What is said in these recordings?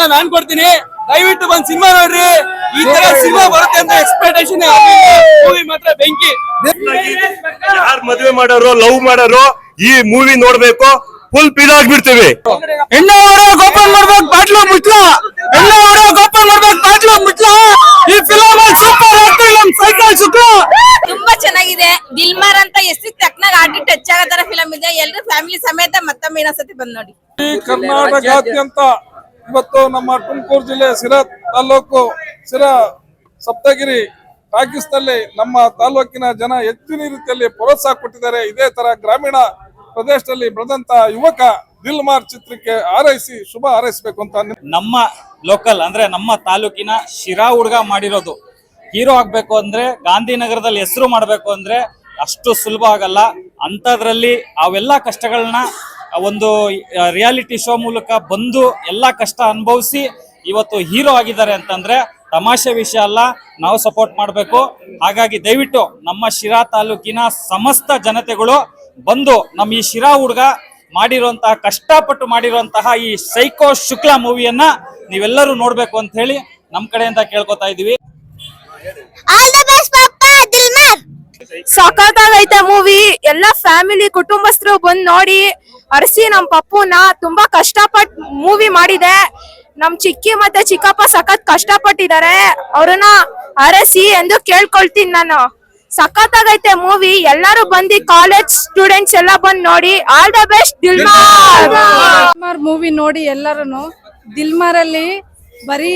ಅಂತ ನಾನ್ ಕೊಡ್ತೀನಿ. ದಯವಿಟ್ಟು ಬಂದ್ ಸಿನಿಮಾ ನೋಡ್ರಿ. ಈ ತರ ಸಿನಿಮಾ ಬರುತ್ತೆ ಅಂತ ಎಕ್ಸ್ಪೆಕ್ಟೇಷನ್ ಮೂವಿ ಮಾತ್ರ ಬೆಂಕಿ. ಯಾರ್ ಮದ್ವೆ ಮಾಡೋರು ಲವ್ ಮಾಡೋರು ಈ ಮೂವಿ ನೋಡ್ಬೇಕು. ಫುಲ್ ಫೀಲ್ ಆಗ್ಬಿಡ್ತೀವಿ. ಹೆಣ್ಣು ಓಪನ್ ಮಾಡ್ಬೇಕು ಬಾಟ್ಲು ಮುಟ್ಲ ಹೆಣ್ಣು ಓಪನ್ ಮಾಡ್ಬೇಕು ಬಾಟ್ಲು ಮುಟ್ಲ ಈ ಫಿಲಮ್ ಸೂಪರ್ ಆಗ್ತಿಲ್ಲ ನಮ್ ಸೈಕಲ್ ಶುಕ್ಲ ತುಂಬಾ ಚೆನ್ನಾಗಿದೆ. ದಿಲ್ಮಾರ್ ಅಂತ ಎಷ್ಟು ತಕ್ಕನಾಗ ಆಡಿ ಟಚ್ ಆಗೋ ತರ ಫಿಲಂ ಇದೆ. ಎಲ್ರು ಫ್ಯಾಮಿಲಿ ಸಮೇತ ಮತ್ತೊಮ್ಮೆ ಇನ್ನೊಂದ್ಸತಿ ಬಂದ್ ನೋಡಿ. ಕರ್ನಾಟಕ ಕರ್ನಾಟಕಾದ್ಯಂತ ಇವತ್ತು ನಮ್ಮ ತುಮಕೂರು ಜಿಲ್ಲೆ ಸಿರಾ ತಾಲೂಕು ಸಿರಾ ಸಪ್ತಗಿರಿ ಟಾಕೀಸ್ನಲ್ಲಿ ನಮ್ಮ ತಾಲೂಕಿನ ಜನ ಹೆಚ್ಚಿನ ರೀತಿಯಲ್ಲಿ ಪ್ರೋತ್ಸಾಹ ಕೊಟ್ಟಿದ್ದಾರೆ. ಇದೇ ತರ ಗ್ರಾಮೀಣ ಪ್ರದೇಶದಲ್ಲಿ ಬೆಳೆದಂತ ಯುವಕ ದಿಲ್ಮಾರ್ ಚಿತ್ರಕ್ಕೆ ಹಾರೈಸಿ, ಶುಭ ಹಾರೈಸಬೇಕು ಅಂತ ನಮ್ಮ ಲೋಕಲ್ ಅಂದ್ರೆ ನಮ್ಮ ತಾಲೂಕಿನ ಶಿರಾ ಹುಡುಗ ಮಾಡಿರೋದು. ಹೀರೋ ಆಗ್ಬೇಕು ಅಂದ್ರೆ, ಗಾಂಧಿನಗರದಲ್ಲಿ ಹೆಸರು ಮಾಡ್ಬೇಕು ಅಂದ್ರೆ ಅಷ್ಟು ಸುಲಭ ಆಗಲ್ಲ. ಅಂತದ್ರಲ್ಲಿ ಅವೆಲ್ಲ ಕಷ್ಟಗಳನ್ನ ಒಂದು ರಿಯಾಲಿಟಿ ಶೋ ಮೂಲಕ ಬಂದು ಎಲ್ಲ ಕಷ್ಟ ಅನುಭವಿಸಿ ಇವತ್ತು ಹೀರೋ ಆಗಿದ್ದಾರೆ ಅಂತಂದ್ರೆ ತಮಾಷೆ ವಿಷಯ ಅಲ್ಲ ನಾವು ಸಪೋರ್ಟ್ ಮಾಡಬೇಕು. ಹಾಗಾಗಿ ದಯವಿಟ್ಟು ನಮ್ಮ ಶಿರಾ ತಾಲೂಕಿನ ಸಮಸ್ತ ಜನತೆಗಳು ಬಂದು ನಮ್ಮ ಈ ಶಿರಾ ಹುಡುಗ ಮಾಡಿರುವಂತಹ ಕಷ್ಟಪಟ್ಟು ಮಾಡಿರುವಂತಹ ಈ ಸೈಕೋ ಶುಕ್ಲಾ ಮೂವಿಯನ್ನ ನೀವೆಲ್ಲರೂ ನೋಡ್ಬೇಕು ಅಂತ ಹೇಳಿ ನಮ್ ಕಡೆಯಿಂದ ಕೇಳ್ಕೊತಾ ಇದೀವಿ. ಆಲ್ ದ ಬೆಸ್ಟ್ ಪಪ್ಪ ದಿಲ್ಮಾರ್. ಸಖತ್ತಾಗೈತೆ ಮೂವಿ ಎಲ್ಲ ಫ್ಯಾಮಿಲಿ ಕುಟುಂಬಸ್ಥರು ಬಂದ್ ನೋಡಿ ಅರಸಿ ನಮ್ ಪಪ್ಪುನ ತುಂಬಾ ಕಷ್ಟಪಟ್ ಮೂವಿ ಮಾಡಿದೆ. ನಮ್ ಚಿಕ್ಕಿ ಮತ್ತೆ ಚಿಕ್ಕಪ್ಪ ಸಖತ್ ಕಷ್ಟಪಟ್ಟಿದ್ದಾರೆ. ಅವ್ರನ್ನ ಅರಸಿ ಎಂದು ಕೇಳ್ಕೊಳ್ತೀನಿ ನಾನು. ಸಖತ್ ಆಗೈತೆ ಮೂವಿ ಎಲ್ಲರೂ ಬಂದಿ ಕಾಲೇಜ್ ಸ್ಟೂಡೆಂಟ್ಸ್ ಎಲ್ಲ ಬಂದ್ ನೋಡಿ. All the best Dilmaar! Dilmaar. Movie ನೋಡಿ ಎಲ್ಲರೂ ದಿಲ್ಮಾರಲ್ಲಿ ಬರೀ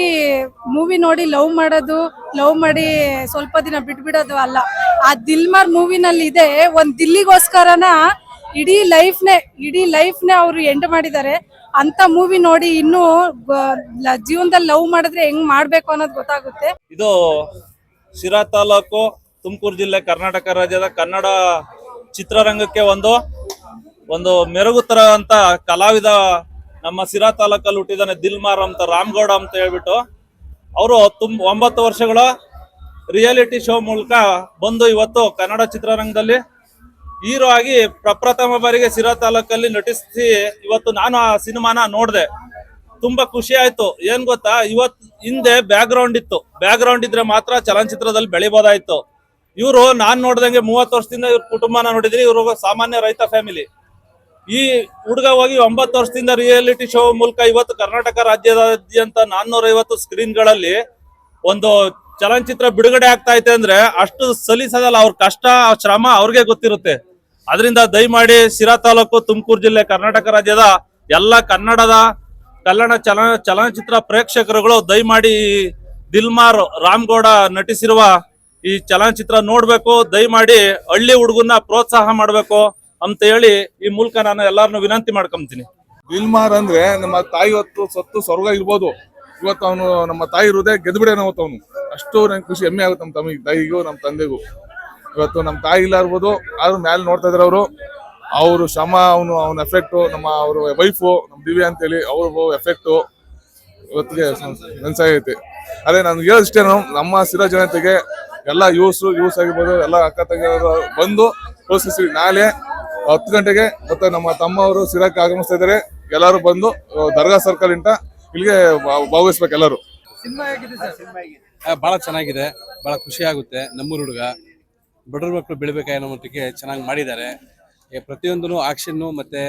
ಮೂವಿ ನೋಡಿ ಲವ್ ಮಾಡೋದು ಲವ್ ಮಾಡಿ ಸ್ವಲ್ಪ ದಿನ ಬಿಟ್ಬಿಡೋದು ಅಲ್ಲ. ಆ ದಿಲ್ಮಾರ್ ಮೂವಿನಲ್ಲಿ ಇದೆ ಒಂದ್ ದಿಲ್ಲಿಗೋಸ್ಕರನ ಇಡೀ ಲೈಫ್ನೇ ಇಡೀ ಲೈಫ್ನೇ ಅವರು ಎಂಡ್ ಮಾಡಿದ್ದಾರೆ. ಅಂತ ಮೂವಿ ನೋಡಿ ಇನ್ನೂ ಜೀವನದಲ್ಲಿ ಲವ್ ಮಾಡಿದ್ರೆ ಹೆಂಗ್ ಮಾಡ್ಬೇಕು ಅನ್ನೋದು ಗೊತ್ತಾಗುತ್ತೆ. ಇದು ಶಿರಾ ತಾಲೂಕು ತುಮಕೂರು ಜಿಲ್ಲೆ ಕರ್ನಾಟಕ ರಾಜ್ಯದ ಕನ್ನಡ ಚಿತ್ರರಂಗಕ್ಕೆ ಒಂದು ಒಂದು ಮೆರುಗು ಅಂತ ಕಲಾವಿದ ನಮ್ಮ ಸಿರಾ ತಾಲೂಕಲ್ಲಿ ಹುಟ್ಟಿದಾನೆ ದಿಲ್ಮಾರ್ ಅಂತ, ರಾಮ್ಗೌಡ ಅಂತ ಹೇಳ್ಬಿಟ್ಟು. ಅವರು ತುಂಬ ಒಂಬತ್ತು ವರ್ಷಗಳ ರಿಯಾಲಿಟಿ ಶೋ ಮೂಲಕ ಬಂದು ಇವತ್ತು ಕನ್ನಡ ಚಿತ್ರರಂಗದಲ್ಲಿ ಹೀರೋ ಆಗಿ ಪ್ರಪ್ರಥಮ ಬಾರಿಗೆ ಸಿರಾ ತಾಲೂಕಲ್ಲಿ ನಟಿಸಿ ಇವತ್ತು ನಾನು ಆ ಸಿನಿಮಾನ ನೋಡಿದೆ. ತುಂಬಾ ಖುಷಿ ಆಯ್ತು. ಏನ್ ಗೊತ್ತಾ? ಇವತ್ ಹಿಂದೆ ಬ್ಯಾಕ್ ಗ್ರೌಂಡ್ ಇತ್ತು. ಬ್ಯಾಕ್ ಗ್ರೌಂಡ್ ಇದ್ರೆ ಮಾತ್ರ ಚಲನಚಿತ್ರದಲ್ಲಿ ಬೆಳಿಬೋದಾಯ್ತು. ಇವರು ನಾನ್ ನೋಡ್ದಂಗೆ ಮೂವತ್ತು ವರ್ಷದಿಂದ ಇವ್ರ ಕುಟುಂಬನ ನೋಡಿದ್ರಿ ಇವರು ಸಾಮಾನ್ಯ ರೈತ ಫ್ಯಾಮಿಲಿ ಈ ಹುಡುಗ ಹೋಗಿ ಒಂಬತ್ತು ವರ್ಷದಿಂದ ರಿಯಾಲಿಟಿ ಶೋ ಮೂಲಕ ಇವತ್ತು ಕರ್ನಾಟಕ ರಾಜ್ಯದಾದ್ಯಂತ ನಾನ್ನೂರ ಐವತ್ತು ಸ್ಕ್ರೀನ್ಗಳಲ್ಲಿ ಒಂದು ಚಲನಚಿತ್ರ ಬಿಡುಗಡೆ ಆಗ್ತಾ ಐತೆ ಅಂದ್ರೆ ಅಷ್ಟು ಸಲೀಸದಲ್ಲ. ಅವ್ರ ಕಷ್ಟ ಶ್ರಮ ಅವ್ರಿಗೆ ಗೊತ್ತಿರುತ್ತೆ. ಅದರಿಂದ ದಯಮಾಡಿ ಶಿರಾ ತಾಲೂಕು ತುಮಕೂರು ಜಿಲ್ಲೆ, ಕರ್ನಾಟಕ ರಾಜ್ಯದ ಎಲ್ಲ ಕನ್ನಡದ ಕನ್ನಡ ಚಲನ ಚಲನಚಿತ್ರ ಪ್ರೇಕ್ಷಕರುಗಳು ದಯಮಾಡಿ ದಿಲ್ಮಾರ್ ರಾಮ್ಗೌಡ ನಟಿಸಿರುವ ಈ ಚಲನಚಿತ್ರ ನೋಡ್ಬೇಕು. ದಯಮಾಡಿ ಹಳ್ಳಿ ಹುಡುಗನ್ನ ಪ್ರೋತ್ಸಾಹ ಮಾಡ್ಬೇಕು ಅಂತ ಹೇಳಿ ಈ ಮೂಲಕ ನಾನು ಎಲ್ಲಾರನ್ನು ವಿನಂತಿ ಮಾಡ್ಕೊಂತೀನಿ. ದಿಲ್ಮಾರ್ ಅಂದ್ರೆ ನಮ್ಮ ತಾಯಿ ಹೊತ್ತು ಸತ್ತು ಸ್ವರ್ಗ ಇರ್ಬೋದು. ಇವತ್ತು ಅವನು ನಮ್ಮ ತಾಯಿ ಹೃದಯ ಅವತ್ತು ಅವನು. ಅಷ್ಟು ನಂಗೆ ಖುಷಿ, ಹೆಮ್ಮೆ ಆಗುತ್ತೆ ನಮ್ಮ ತಮಗೆ ತಾಯಿಗೂ, ನಮ್ಮ ತಂದೆಗೂ. ಇವತ್ತು ನಮ್ಮ ತಾಯಿ ಇಲ್ಲ ಇರ್ಬೋದು ಆದ್ರೂ ಮೇಲೆ ನೋಡ್ತಾ ಇದಾರೆ ಅವರು. ಅವರು ಶ್ರಮ ಅವನು ಅವನ ಎಫೆಕ್ಟು ನಮ್ಮ ಅವ್ರ ವೈಫು ನಮ್ಮ ದಿವ್ಯಾ ಅಂತೇಳಿ ಅವ್ರ ಎಫೆಕ್ಟು ಇವತ್ತಿಗೆ ನೆನ್ಸಾಗೈತೆ. ಅದೇ ನಾನು ಹೇಳೋದಿಷ್ಟೇನು ನಮ್ಮ ಸ್ಥಿರ ಜನತೆಗೆ ಎಲ್ಲ ಯೂಸ್ ಯೂಸ್ ಆಗಿರ್ಬೋದು ಎಲ್ಲ ಅಕ್ಕ ತಂಗಿಯರು ಬಂದು ಪೋಷಿಸಿ ನಾಳೆ ಹತ್ತು ಗಂಟೆಗೆ ಮತ್ತೆ ನಮ್ಮ ತಮ್ಮವರು ಸಿರಕ್ಕೆ ಆಗಮಿಸ್ತಾ ಇದ್ದಾರೆ ಎಲ್ಲರೂ ಬಂದು ದರ್ಗಾ ಸರ್ಕಲ್ ಇಂಟ ಇಲ್ಲಿಗೆ ಭಾಗವಹಿಸ್ಬೇಕು ಎಲ್ಲರೂ. ಬಹಳ ಚೆನ್ನಾಗಿದೆ ಬಹಳ ಖುಷಿ ಆಗುತ್ತೆ ನಮ್ಮೂರು ಹುಡುಗ. ಬಡವ್ರ ಮಕ್ಕಳು ಬೆಳಿಬೇಕಾ ಅನ್ನೋ ಮಟ್ಟಿಗೆ ಚೆನ್ನಾಗಿ ಮಾಡಿದ್ದಾರೆ. ಪ್ರತಿಯೊಂದೂ ಆಕ್ಷನ್ನು ಮತ್ತೆ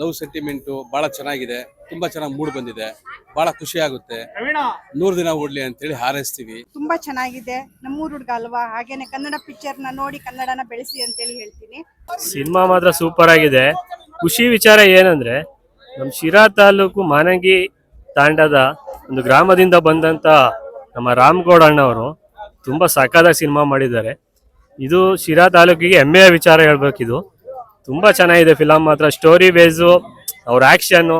ಲವ್ ಸೆಂಟಿಮೆಂಟು ಬಹಳ ಚೆನ್ನಾಗಿದೆ. ತುಂಬಾ ಚೆನ್ನಾಗಿ ಮೂಡ್ ಬಂದಿದೆ. ಬಹಳ ಖುಷಿ ಆಗುತ್ತೆ. ನೂರು ದಿನ ಓಡ್ಲಿ ಅಂತೇಳಿ ಹಾರೈಸ್ತೀವಿ. ತುಂಬಾ ಚೆನ್ನಾಗಿದೆ. ನಮ್ಮೂರು ಹುಡುಗ ಅಲ್ವಾ? ಹಾಗೇನೆ ಕನ್ನಡ ಪಿಕ್ಚರ್ನ ನೋಡಿ ಕನ್ನಡನ ಬೆಳೆಸಿ ಅಂತೇಳಿ ಹೇಳ್ತೀನಿ. ಸಿನಿಮಾ ಮಾತ್ರ ಸೂಪರ್ ಆಗಿದೆ. ಖುಷಿ ವಿಚಾರ ಏನಂದ್ರೆ ನಮ್ಮ ಶಿರಾ ತಾಲೂಕು ಮಾನಂಗಿ ತಾಂಡದ ಒಂದು ಗ್ರಾಮದಿಂದ ಬಂದಂತ ನಮ್ಮ ರಾಮಗೌಡ ಅಣ್ಣವರು ತುಂಬಾ ಸಕಾದಾಗ ಸಿನಿಮಾ ಮಾಡಿದ್ದಾರೆ. ಇದು ಶಿರಾ ತಾಲೂಕಿಗೆ ಹೆಮ್ಮೆಯ ವಿಚಾರ ಹೇಳ್ಬೇಕಿದು. ತುಂಬಾ ಚೆನ್ನಾಗಿದೆ ಫಿಲಮ್ ಮಾತ್ರ ಸ್ಟೋರಿ ಬೇಸು ಅವ್ರ ಆಕ್ಷನ್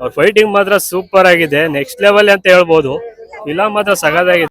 ಅವ್ರ ಫೈಟಿಂಗ್ ಮಾತ್ರ ಸೂಪರ್ ಆಗಿದೆ. ನೆಕ್ಸ್ಟ್ ಲೆವೆಲ್ ಅಂತ ಹೇಳ್ಬೋದು. ಫಿಲಮ್ ಮಾತ್ರ ಸಗದಾಗಿದೆ.